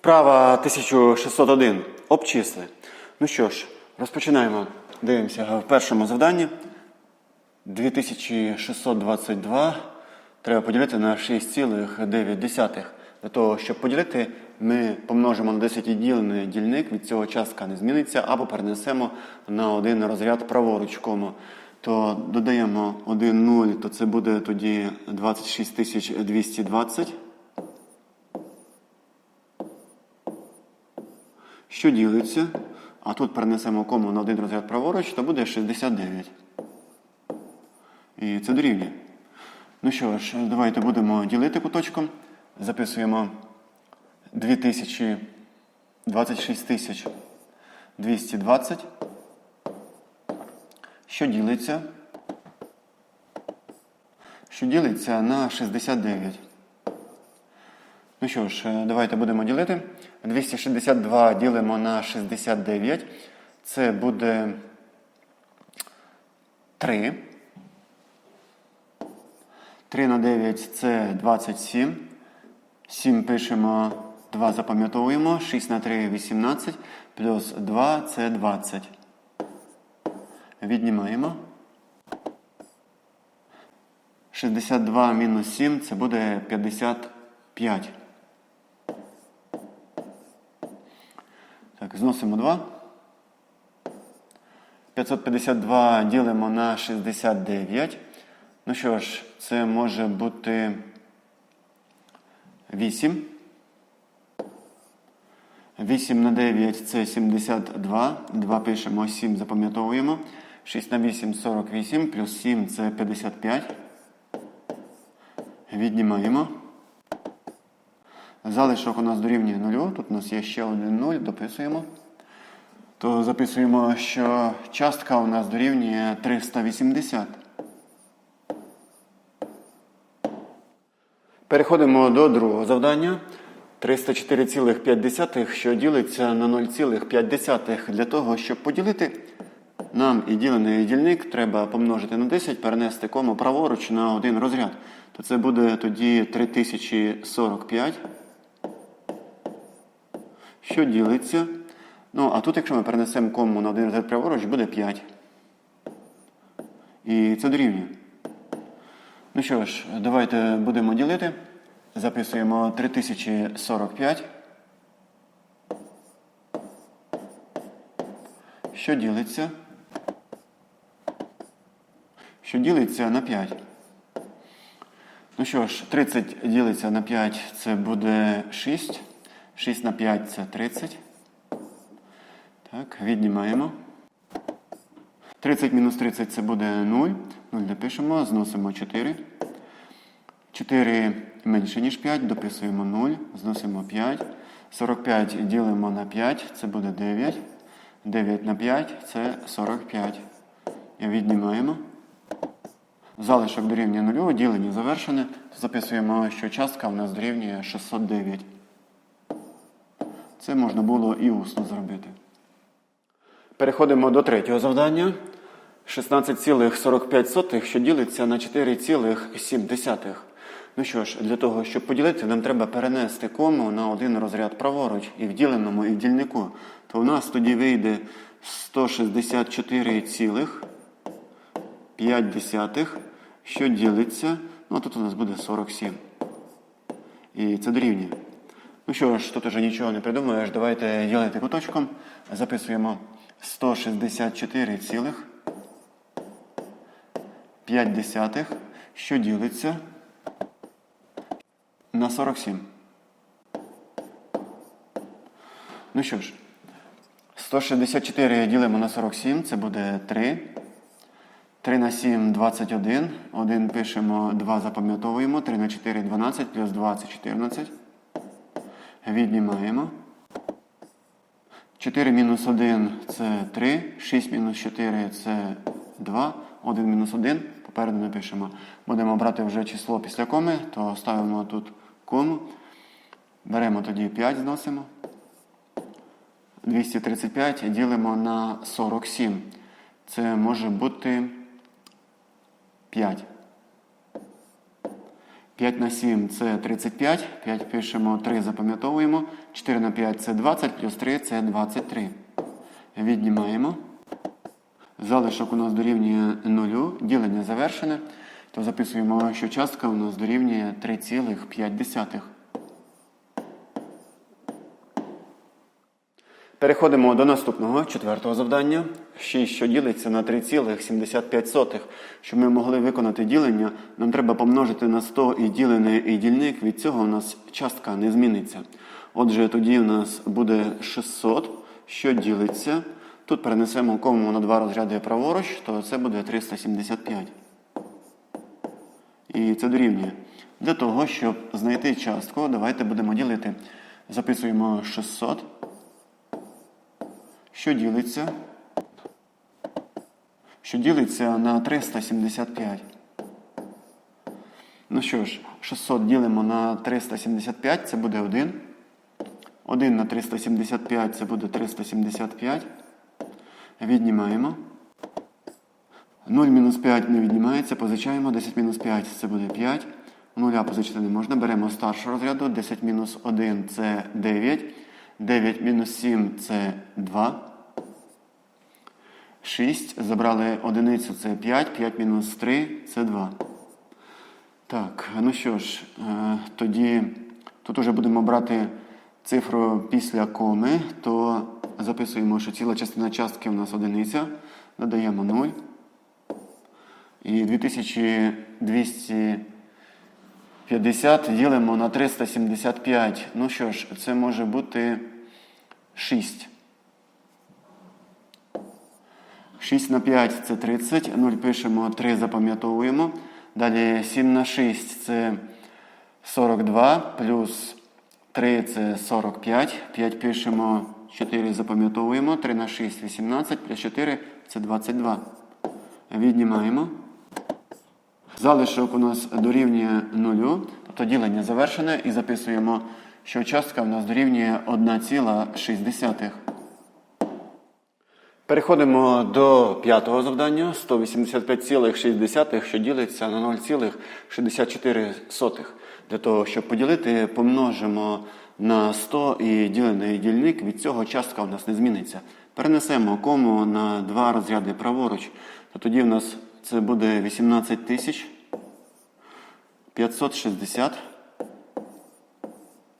Вправа 1601. Обчисли. Ну що ж, розпочинаємо. Дивимося в першому завданні. 2622 треба поділити на 6,9. Для того, щоб поділити, ми помножимо на 10 ділений дільник, від цього частка не зміниться, або перенесемо на один розряд праворуч кому. То додаємо 1 0, то це буде тоді 26220. Що ділиться, а тут перенесемо кому на один розряд праворуч, то буде 69. І це дорівнює. Ну що ж, давайте будемо ділити куточком. Записуємо 2000, 26 220. Що ділиться? Що ділиться на 69. Ну що ж, е, давайте будемо ділити. 262 ділимо на 69. Це буде 3. 3 на 9 це 27. 7 пишемо, 2 запам'ятовуємо. 6 на 3 18. Плюс 2 це 20. Віднімаємо. 62 мінус 7 це буде 55. Так, зносимо 2. 552 ділимо на 69. Ну що ж, це може бути 8. 8 на 9 це 72. 2 пишемо, 7 запам'ятовуємо. 6 на 8 48, плюс 7 це 55. Віднімаємо. Залишок у нас дорівнює 0. Тут у нас є ще один 0, дописуємо. То записуємо, що частка у нас дорівнює 380. Переходимо до другого завдання. 304,5, що ділиться на 0,5. Для того, щоб поділити, нам і ділений дільник треба помножити на 10, перенести кому праворуч на один розряд. То це буде тоді 3045 що ділиться. Ну, а тут, якщо ми перенесемо кому на один розряд праворуч, буде 5. І це дорівнює. Ну що ж, давайте будемо ділити. Записуємо 3045. Що ділиться? Що ділиться на 5. Ну що ж, 30 ділиться на 5, це буде 6. 6 на 5 це 30. Так, віднімаємо. 30 мінус 30 це буде 0. 0 допишемо, зносимо 4. 4 менше, ніж 5, дописуємо 0, зносимо 5. 45 ділимо на 5, це буде 9. 9 на 5 це 45. І віднімаємо. Залишок дорівнює 0, ділення завершене. Записуємо, що частка у нас дорівнює 609. Це можна було і усно зробити. Переходимо до третього завдання. 16,45, що ділиться на 4,7. Ну що ж, для того, щоб поділити, нам треба перенести кому на один розряд праворуч і в діленому, і в дільнику. То у нас тоді вийде 164,5, що ділиться. Ну, а тут у нас буде 47. І це дорівнює. Ну що ж, тут уже нічого не придумаєш. Давайте ділити куточком. Записуємо 164,5, що ділиться на 47. Ну що ж, 164 ділимо на 47, це буде 3. 3 на 7 21. 1 пишемо, 2 запам'ятовуємо. 3 на 4 12, плюс 2 це 14. Віднімаємо. 4 мінус 1 це 3, 6 мінус 4 це 2, 1 мінус 1. Попереду напишемо. Будемо брати вже число після коми, то ставимо тут кому. Беремо тоді 5, зносимо. 235 ділимо на 47. Це може бути 5. 5 на 7 це 35. 5 пишемо, 3 запам'ятовуємо. 4 на 5 це 20, плюс 3 це 23. Віднімаємо. Залишок у нас дорівнює 0, ділення завершене. То записуємо, що частка у нас дорівнює 3,5. Переходимо до наступного четвертого завдання. 6, що ділиться на 3,75. Щоб ми могли виконати ділення, нам треба помножити на 100 і ділене і дільник. Від цього у нас частка не зміниться. Отже, тоді у нас буде 600, що ділиться. Тут перенесемо кому на два розряди праворуч, то це буде 375. І це дорівнює. Для того, щоб знайти частку, давайте будемо ділити. Записуємо 600 що ділиться, що ділиться на 375. Ну що ж, 600 ділимо на 375, це буде 1. 1 на 375 це буде 375. Віднімаємо. 0 мінус 5 не віднімається, позичаємо. 10 мінус 5 це буде 5. Нуля позичити не можна. Беремо старшого розряду. 10 мінус 1 це 9. 9 мінус 7 це 2. 6. Забрали одиницю це 5. 5 мінус 3 це 2. Так, ну що ж, е, тоді тут уже будемо брати цифру після коми, то записуємо, що ціла частина частки у нас одиниця. Додаємо 0. І 2250 ділимо на 375. Ну що ж, це може бути 6. 6 на 5 це 30. 0 пишемо, 3 запам'ятовуємо. Далі 7 на 6 це 42, плюс 3 це 45. 5 пишемо, 4 запам'ятовуємо. 3 на 6 18, плюс 4 це 22. Віднімаємо. Залишок у нас дорівнює 0, тобто ділення завершене і записуємо, що частка у нас дорівнює 1,6. Переходимо до п'ятого завдання 185,6, що ділиться на 0,64. Для того, щоб поділити, помножимо на 100 і ділений дільник, від цього частка у нас не зміниться. Перенесемо кому на два розряди праворуч, то тоді в нас це буде 18 тисяч 560,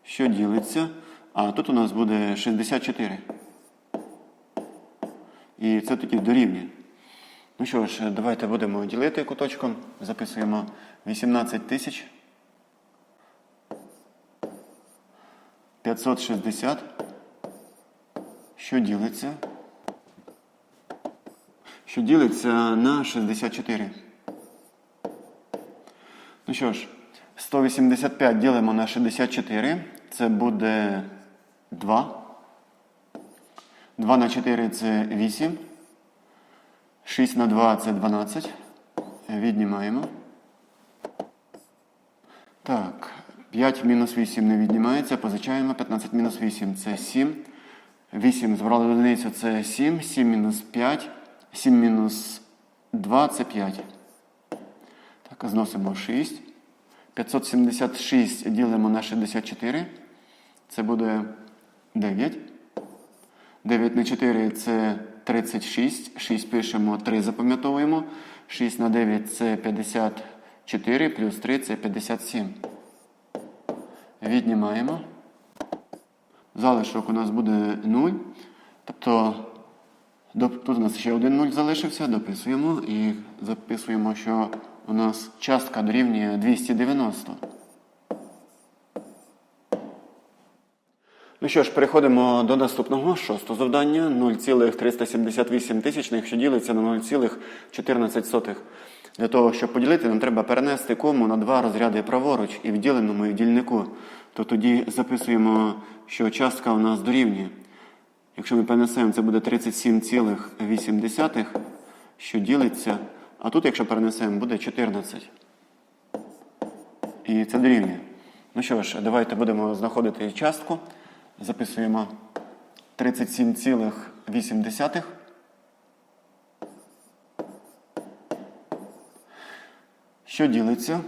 що ділиться, а тут у нас буде 64. І це тоді дорівнює. Ну що ж, давайте будемо ділити куточком. Записуємо 18 тисяч 560. Що ділиться? Що ділиться на 64. Ну що ж, 185 ділимо на 64. Це буде 2. 2 на 4 це 8. 6 на 2 це 12. Віднімаємо. Так, 5 мінус 8 не віднімається. Позичаємо. 15 мінус 8 це 7. 8 збрали одиницю це 7. 7 мінус 5. 7 мінус 2 це 5. Так, зносимо 6. 576 ділимо на 64. Це буде 9. 9 на 4 це 36. 6 пишемо, 3 запам'ятовуємо. 6 на 9 це 54, плюс 3 це 57. Віднімаємо. Залишок у нас буде 0. Тобто тут у нас ще один 0 залишився, дописуємо і записуємо, що у нас частка дорівнює 290. Ну що ж, переходимо до наступного шостого завдання 0,378 тисячних, що ділиться на 0,14. Для того, щоб поділити, нам треба перенести кому на два розряди праворуч і в діленому і дільнику. То тоді записуємо, що частка у нас дорівнює. Якщо ми перенесемо, це буде 37,8, що ділиться. А тут, якщо перенесемо, буде 14. І це дорівнює. Ну що ж, давайте будемо знаходити частку. Записуємо 37,8. Що ділиться?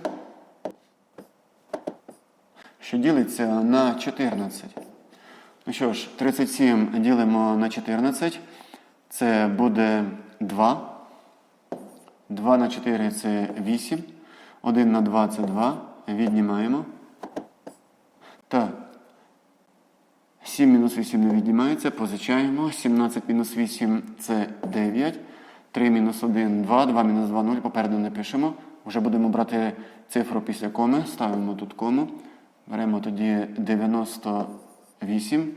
що ділиться на 14. Ну що ж, 37 ділимо на 14. Це буде 2. 2 на 4 це 8. 1 на 2 це 2. Віднімаємо. Так. 7 мінус 8 не віднімається, позичаємо. 17 мінус 8 це 9. 3 мінус 1 2, 2 мінус 2 0. Попереду не пишемо. Вже будемо брати цифру після коми. Ставимо тут кому. Беремо тоді 98.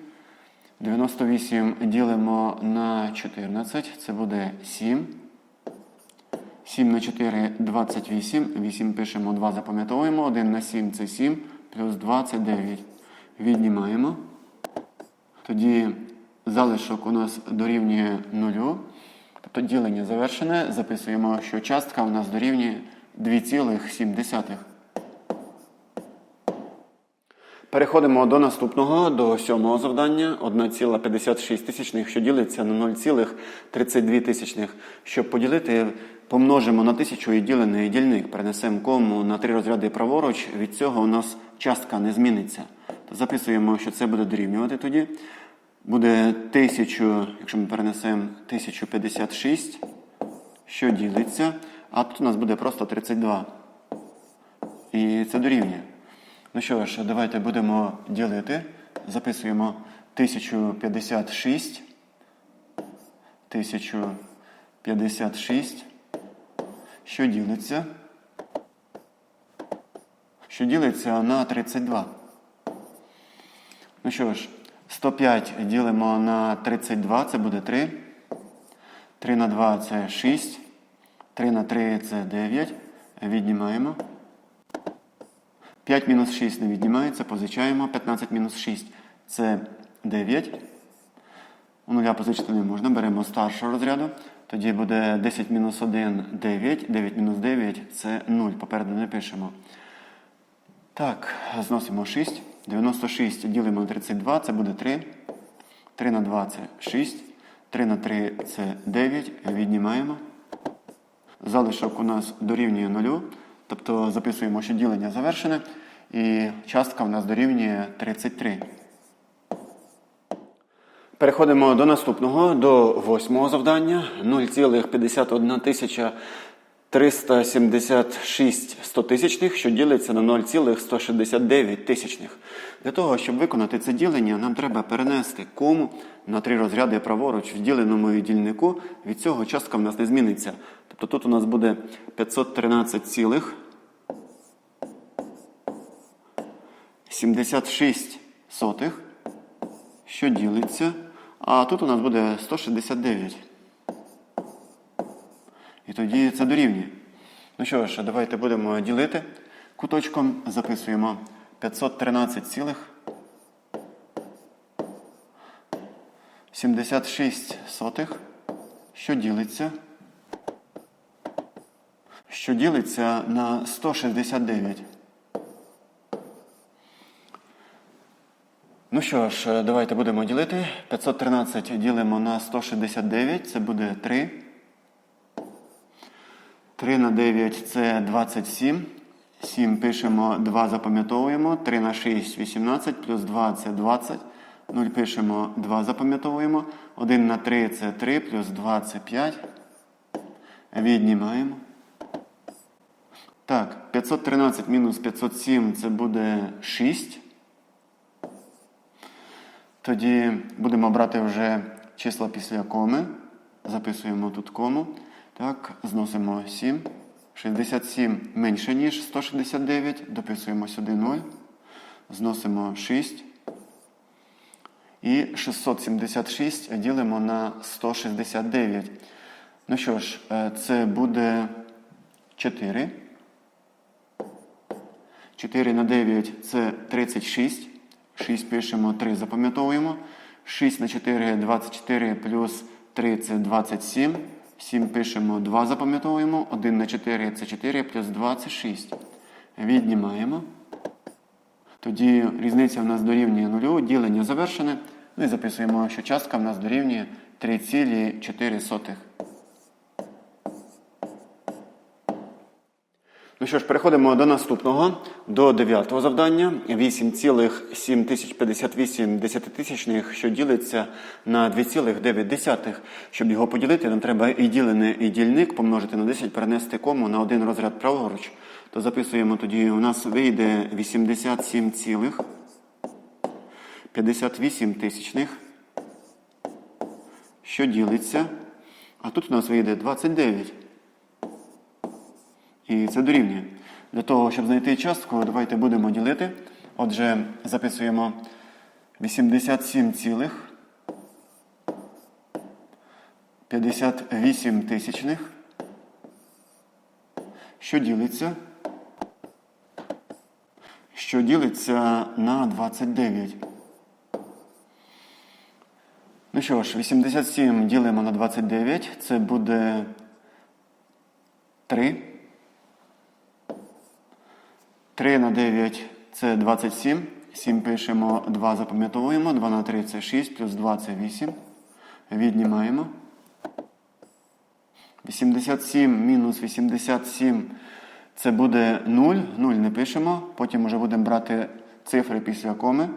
98 ділимо на 14. Це буде 7. 7 на 4 28. 8 пишемо, 2 запам'ятовуємо. 1 на 7 це 7, плюс 2 це 9. Віднімаємо. Тоді залишок у нас дорівнює 0. Тобто ділення завершене. Записуємо, що частка у нас дорівнює 2,7. Переходимо до наступного, до сьомого завдання. 1,56 тисячних, що ділиться на 0,32 тисячних. Щоб поділити, помножимо на тисячу і ділений дільник. Перенесемо кому на три розряди праворуч. Від цього у нас частка не зміниться. То записуємо, що це буде дорівнювати тоді. Буде 1000, якщо ми перенесемо 1056, що ділиться. А тут у нас буде просто 32. І це дорівнює. Ну що ж, давайте будемо ділити. Записуємо 1056. 1056. Що ділиться? Що ділиться на 32. Ну що ж, 105 ділимо на 32, це буде 3. 3 на 2 це 6. 3 на 3 це 9. Віднімаємо. 5 мінус 6 не віднімається, позичаємо. 15 мінус 6 це 9. У нуля позичити не можна. Беремо старшого розряду. Тоді буде 10 мінус 1 9. 9 мінус 9 це 0. Попереду не пишемо. Так, зносимо 6. 96 ділимо на 32, це буде 3. 3 на 2 це 6. 3 на 3 це 9. Віднімаємо. Залишок у нас дорівнює 0. Тобто записуємо, що ділення завершене. І частка у нас дорівнює 33. Переходимо до наступного, до восьмого завдання. 0,51 тисяча 376 стотисячних, що ділиться на 0,169 тисячних. Для того, щоб виконати це ділення, нам треба перенести кому на три розряди праворуч в діленому дільнику. Від цього частка в нас не зміниться. Тобто тут у нас буде 513 цілих 76 сотих, що ділиться. А тут у нас буде 169. І тоді це дорівнює. Ну що ж, давайте будемо ділити. Куточком записуємо 513 цілих 76 сотих, що ділиться. Що ділиться на 169. Ну що ж, давайте будемо ділити. 513 ділимо на 169, це буде 3. 3 на 9 це 27. 7 пишемо, 2 запам'ятовуємо. 3 на 6 18, плюс 2 це 20. 0 пишемо, 2 запам'ятовуємо. 1 на 3 це 3, плюс 2 це 5. Віднімаємо. Так, 513 мінус 507 це буде 6. Тоді будемо брати вже числа після коми. Записуємо тут кому. Так, зносимо 7. 67 менше, ніж 169. Дописуємо сюди 0. Зносимо 6. І 676 ділимо на 169. Ну що ж, е, це буде 4. 4 на 9 це 36. 6 пишемо, 3 запам'ятовуємо. 6 на 4 24 плюс 3 це 27. 7 пишемо, 2 запам'ятовуємо. 1 на 4 це 4, плюс 2 це 6. Віднімаємо. Тоді різниця в нас дорівнює 0, ділення завершене. Ну і записуємо, що частка в нас дорівнює 3,4. Ну що ж, переходимо до наступного, до дев'ятого завдання. 8,7058 десятитисячних, що ділиться на 2,9. Щоб його поділити, нам треба і ділене, і дільник помножити на 10, перенести кому на один розряд праворуч. То записуємо тоді, у нас вийде 87,58 тисячних, що ділиться. А тут у нас вийде 29. І це дорівнює. Для того, щоб знайти частку, давайте будемо ділити. Отже, записуємо 87 цілих 58 тисячних, що ділиться, що ділиться на 29. Ну що ж, 87 ділимо на 29, це буде 3. 3 на 9 це 27. 7 пишемо, 2 запам'ятовуємо. 2 на 3 це 6, плюс 2 це 8. Віднімаємо. 87 мінус 87 це буде 0. 0 не пишемо. Потім вже будемо брати цифри після коми.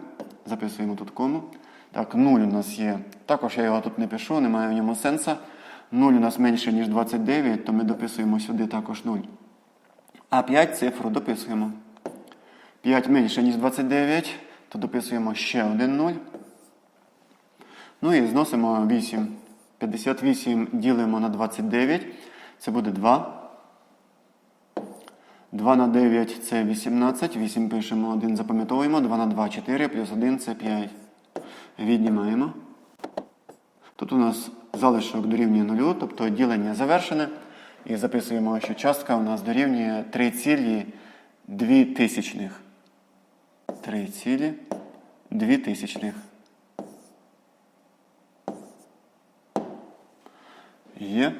Записуємо тут кому. Так, 0 у нас є. Також я його тут не пишу, немає в ньому сенсу. 0 у нас менше, ніж 29, то ми дописуємо сюди також 0. А 5 цифру дописуємо. 5 менше, ніж 29, то дописуємо ще один 0. Ну і зносимо 8. 58 ділимо на 29. Це буде 2. 2 на 9 це 18. 8 пишемо, 1 запам'ятовуємо. 2 на 2 4, плюс 1 це 5. Віднімаємо. Тут у нас залишок дорівнює 0, тобто ділення завершене. І записуємо, що частка у нас дорівнює 3,2 тисячних. 3,2 тисячних. Є.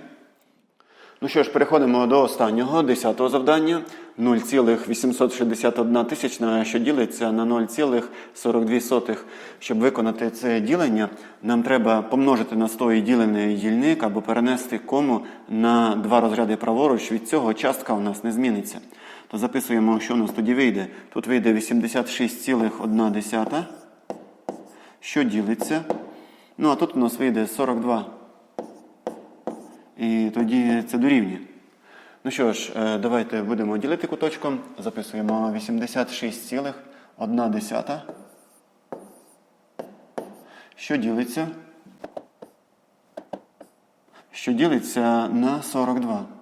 Ну що ж, переходимо до останнього, 10-го завдання. 0,861 тисячна, що ділиться на 0,42. Щоб виконати це ділення, нам треба помножити на 100 і ділений дільник або перенести кому на два розряди праворуч. Від цього частка у нас не зміниться. То записуємо, що у нас тоді вийде. Тут вийде 86,1, що ділиться. Ну, а тут у нас вийде 42. І тоді це дорівнює. Ну що ж, е, давайте будемо ділити куточком. Записуємо 86,1. Що ділиться? Що ділиться на 42.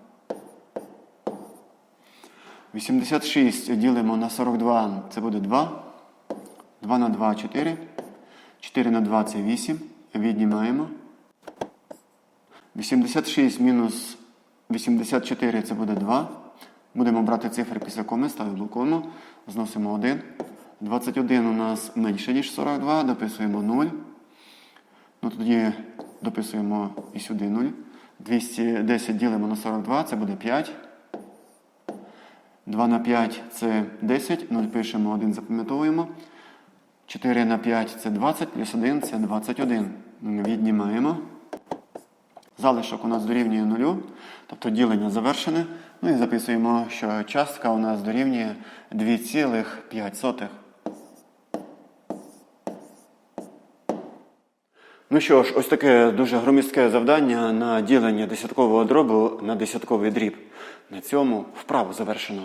86 ділимо на 42, це буде 2. 2 на 2 4. 4 на 2 це 8. Віднімаємо. 86 мінус 84 це буде 2. Будемо брати цифри після коми, ставимо кому. Зносимо 1. 21 у нас менше, ніж 42. Дописуємо 0. Ну, тоді дописуємо і сюди 0. 210 ділимо на 42, це буде 5. 2 на 5 це 10. 0 пишемо, 1 запам'ятовуємо. 4 на 5 це 20, плюс 1 це 21. Віднімаємо. Залишок у нас дорівнює 0, тобто ділення завершене. Ну і записуємо, що частка у нас дорівнює 2,5. Ну що ж, ось таке дуже громістке завдання на ділення десяткового дробу на десятковий дріб. На цьому вправу завершено.